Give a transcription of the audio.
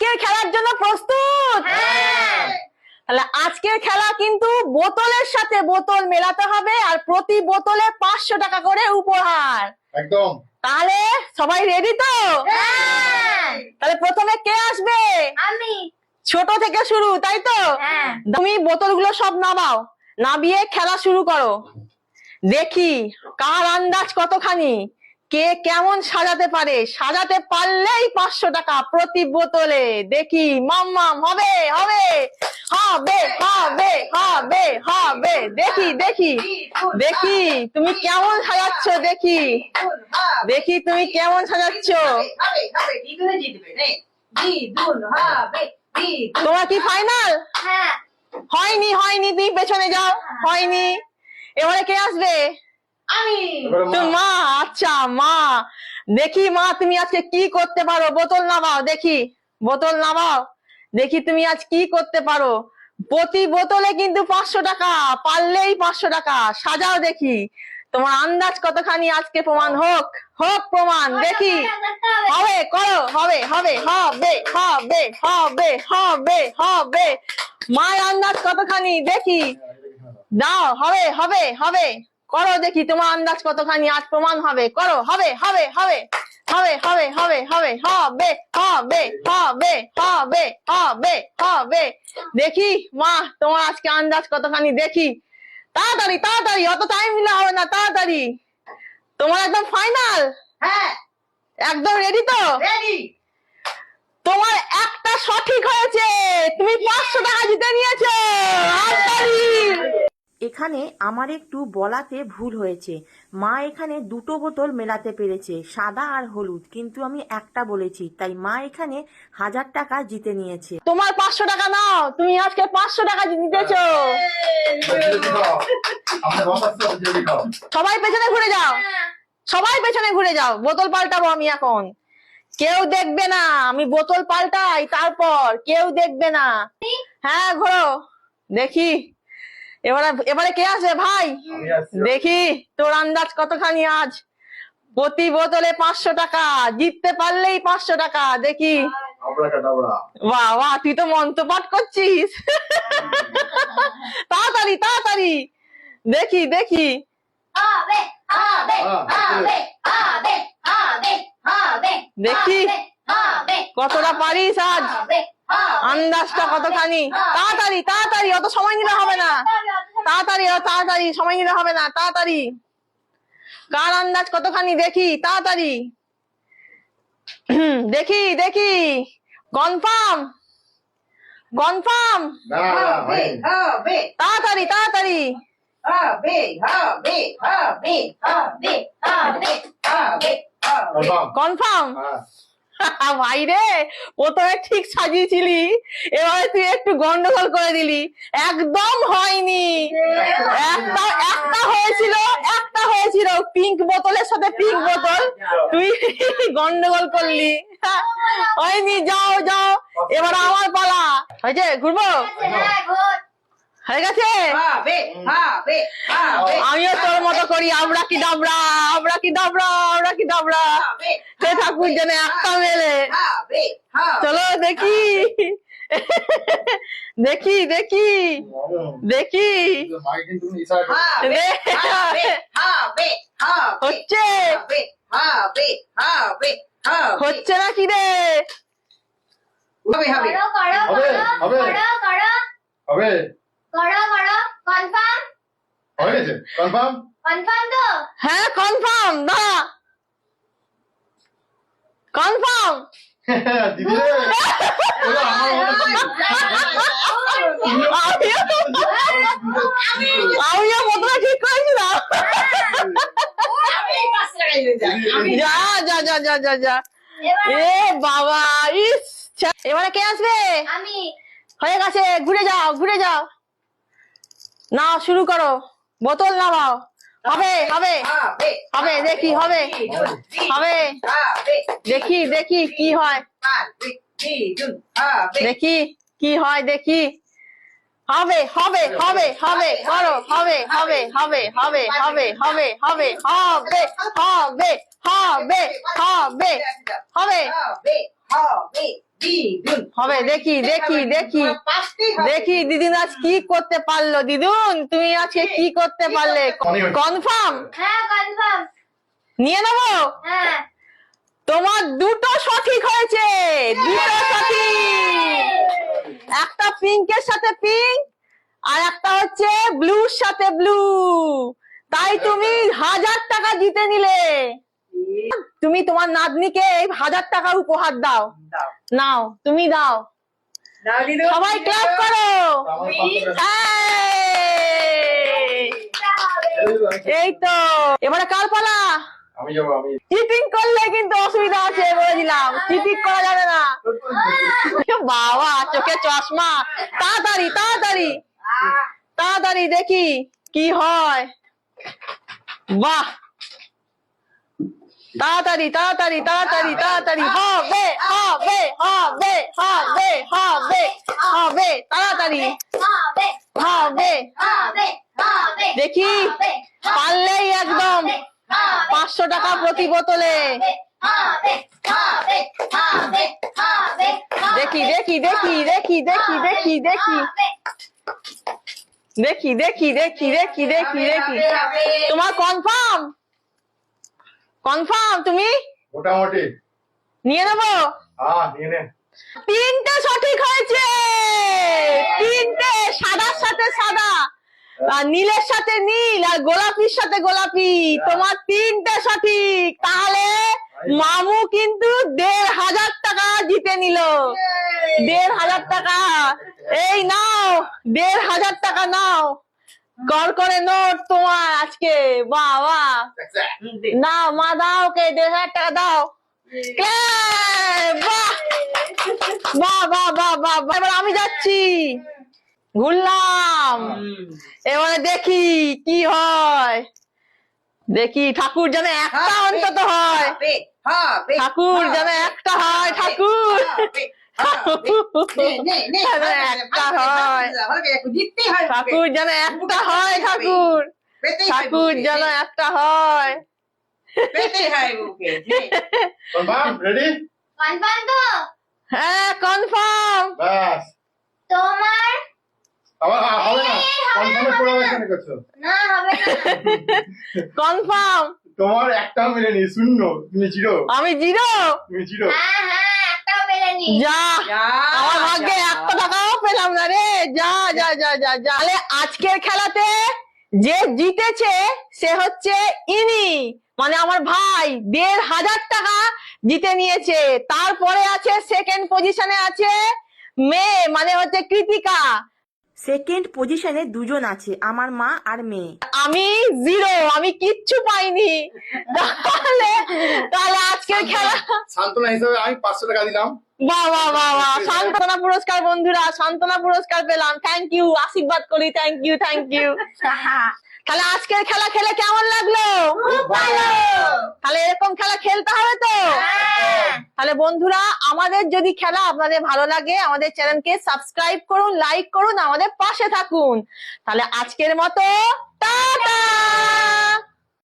আজকের খেলার জন্য প্রস্তুত? তাহলে আজকের খেলা কিন্তু বোতলের সাথে বোতল মেলাতে হবে আর প্রতি বোতলে পাঁচশো টাকা করে উপহার। একদম। তাহলে সবাই রেডি তো? তাহলে প্রথমে কে আসবে? আমি। ছোট থেকে শুরু তাই তো? হ্যাঁ। তুমি বোতলগুলো সব নামাও নামিয়ে খেলা শুরু করো। দেখি কার আন্দাজ কতখানি? কে কেমন সাজাতে পারে? সাজাতে পারলেই পাঁচশো টাকা প্রতি বোতলে। দেখি মাম্মাম হবে হবে হবে হবে হবে হবে। দেখি দেখি দেখি তুমি কেমন সাজাচ্ছ দেখি। দেখি তুমি কেমন সাজাচ্ছ। তোমার কি ফাইনাল? হ্যাঁ। হয়নি হয়নি তুমি পেছনে যাও হয়নি। এবারে কে আসবে? মা। আচ্ছা মা। দেখি মা তুমি আজকে কি করতে পারো? বোতল নামাও দেখি। বোতল নামাও। দেখি তুমি আজ কি করতে পারো? প্রতি বোতলে কিন্তু পাঁচশো টাকা পারলেই পাঁচশো টাকা। সাজাও দেখি। তোমার আন্দাজ কতখানি আজকে প্রমাণ হোক? হোক প্রমাণ দেখি। হবে করো হবে হবে হবে হবে হবে হবে হবে। মায়ের আন্দাজ কতখানি? দেখি। দাও হবে হবে হবে। করো দেখি তোমার আন্দাজ কতখানি আজ প্রমাণ হবে। করো হবে হবে হবে। হবে হবে হবে হবে হবে হবে হবে হবে হবে হবে। দেখি মা তোমার আজকে আন্দাজ কতখানি দেখি। তাড়াতাড়ি তাড়াতাড়ি অত টাইম দিলে হবে না তাড়াতাড়ি। তোমার একদম ফাইনাল হ্যাঁ। একদম রেডি তো? রেডি তোমার একটা সঠিক হয়েছে। তুমি পাঁচশো টাকা জিতে নিয়েছো। এখানে আমার একটু বলাতে ভুল হয়েছে। মা এখানে দুটো বোতল মেলাতে পেরেছে, সাদা আর হলুদ। কিন্তু আমি একটা বলেছি, তাই মা এখানে হাজার টাকা জিতে নিয়েছে। তোমার পাঁচশো টাকা নাও, তুমি আজকে পাঁচশো টাকা জিতেছো। সবাই পেছনে ঘুরে যাও। সবাই পেছনে ঘুরে যাও, বোতল পাল্টাবো আমি এখন। কেউ দেখবে না, আমি বোতল পাল্টাই, তারপর কেউ দেখবে না। হ্যাঁ ঘোরো। দেখি। এবারে এবারে কে আছে ভাই? দেখি তোর আন্দাজ কতখানি আজ? প্রতি বোতলে পাঁচশো টাকা জিততে পারলেই পাঁচশো টাকা দেখি। বাহ বাহ তুই তো মন্ত্রপাঠ করছিস। তাড়াতাড়ি তাড়াতাড়ি। দেখি দেখি। দেখি। কতটা পারিস আজ? আন্দাজটা কতখানি? তাড়াতাড়ি তাড়াতাড়ি অত সময় নিলে হবে না। তাড়াতাড়ি তাড়াতাড়ি সময় নিলে হবে না। তাড়াতাড়ি। কার আন্দাজ কতখানি? দেখি তাড়াতাড়ি। দেখি দেখি। কনফার্ম। কনফার্ম। তাড়াতাড়ি তাড়াতাড়ি? কনফার্ম। হ্যাঁ ভাই রে, প্রথমে ঠিক সাজিয়েছিলি, এবারে তুই একটু গন্ডগোল করে দিলি। একদম হয়নি। একটা একটা হয়েছিল একটা হয়েছিল। পিঙ্ক বোতলের সাথে পিঙ্ক বোতল। তুই গন্ডগোল করলি। হয়নি, যাও যাও। এবার আমার পালা। হয়েছে? ঘুরবো? হয়ে গেছে? আমিও তোর মতো করি আমরা কি দাবরা আমরা কি দাবরা আমরা কি দাবরা সে ঠাকুর যেন একটা মেলে। চলো দেখি। দেখি দেখি। দেখি। হচ্ছে। হচ্ছে না কি রে? হবে হবে। হবে হবে। করো করো কনফার্ম হয়ে গেছে কনফার্ম কনফার্ম তো? হ্যাঁ না দিদি আমিও প্রথমে ঠিক দিয়ে যাই যা যা যা যা যা যা। এ বাবা ইস এবারে কে আসবে? আমি। হয়ে গেছে ঘুরে যাও ঘুরে যাও। নাও শুরু করো বোতল নামাও হবে হবে হবে দেখি হবে হবে দেখি দেখি কি হয় দেখি কি হয় দেখি হবে হবে হবে হবে করো হবে হবে হবে হবে হবে হবে হবে হবে হবে হবে হবে হবে হবে হবে দেখি দেখি দেখি। দেখি দিদিন আজ কি করতে পারল দিদুন? তুমি আজকে কি করতে পারলে? কনফার্ম? হ্যাঁ নিয়ে নেব? হ্যাঁ। তোমার দুটো সঠিক হয়েছে। দুটো সঠিক একটা পিঙ্কের সাথে পিঙ্ক আর একটা হচ্ছে ব্লুর সাথে ব্লু তাই তুমি হাজার টাকা জিতে নিলে। তুমি তোমার নাতনিকে এই হাজার টাকার উপহার দাও। নাও তুমি দাও। দাও। সবাই ক্লাস করো। টাকা। এই! তো এবারে কার পালা আমি। চিটিং করলে কিন্তু অসুবিধা আছে বলে দিলাম। চিটিং করা যাবে না। বাবা চোখে চশমা। তাড়াতাড়ি তাড়াতাড়ি। তাড়াতাড়ি দেখি কি হয়। বাহ। তাড়াতাড়ি তাড়াতাড়ি তাড়াতাড়ি তাড়াতাড়ি, হবে হবে হবে হবে হবে হবে, তাড়াতাড়ি। হবে, দেখি, পারলেই একদম পাঁচশো টাকা প্রতি বোতলে। দেখি দেখি দেখি দেখি দেখি দেখি দেখি। দেখি দেখি দেখি দেখি দেখি দেখি। তোমার কনফার্ম কনফার্ম তুমি? মোটামুটি। নিয়ে নেব? হ্যাঁ তিনটে সঠিক হয়েছে! তিনটে সাদার সাথে সাদা আর নীলের সাথে নীল আর গোলাপির সাথে গোলাপি। তোমার তিনটে সঠিক। তাহলে মামু কিন্তু দেড় হাজার টাকা জিতে নিল। দেড় হাজার টাকা। এই নাও দেড় হাজার টাকা নাও। কর করে নোট তোমার আজকে বাহ না মা দাও কে দেড় হাজার টাকা দাও। এবার আমি যাচ্ছি। ঘুরলাম। এবারে দেখি কি হয়। দেখি ঠাকুর যেন একটা অন্তত হয়। ঠাকুর যেন একটা হয় ঠাকুর। ঠাকুর যেন একটা হয় ঠাকুর ঠাকুর যেন একটা হয় হ্যাঁ কনফার্ম তোমার কনফার্ম তোমার একটা মিলেনি শূন্য। তুমি জিরো। আমি জিরো। তুমি জিরো। হ্যাঁ, যা। যা, আমার ভাগ্যে একটা টাকাও পেলাম না রে। যা যা যা যা যা। আজকের খেলাতে যে জিতেছে সে হচ্ছে ইনি। মানে আমার ভাই দেড় হাজার টাকা জিতে নিয়েছে। তারপরে আছে সেকেন্ড পজিশনে আছে মেয়ে মানে হচ্ছে কৃতিকা। সেকেন্ড পজিশনে দুজন আছে আমার মা আর মেয়ে। আমি জিরো আমি কিচ্ছু পাইনি। তাহলে তাহলে আজকের খেলা সান্ত্বনা হিসেবে আমি পাঁচশো টাকা দিলাম। বাহ বাহ বাহ বাহ সান্ত্বনা পুরস্কার বন্ধুরা সান্ত্বনা পুরস্কার পেলাম। থ্যাংক ইউ আশীর্বাদ করি থ্যাংক ইউ থ্যাংক ইউ তাহলে আজকের খেলা খেলে কেমন লাগল? তাহলে এরকম খেলা খেলতে হবে তো? তাহলে বন্ধুরা, আমাদের যদি খেলা আপনাদের ভালো লাগে, আমাদের চ্যানেলকে সাবস্ক্রাইব করুন লাইক করুন, আমাদের পাশে থাকুন। তাহলে আজকের মতো, টাটা!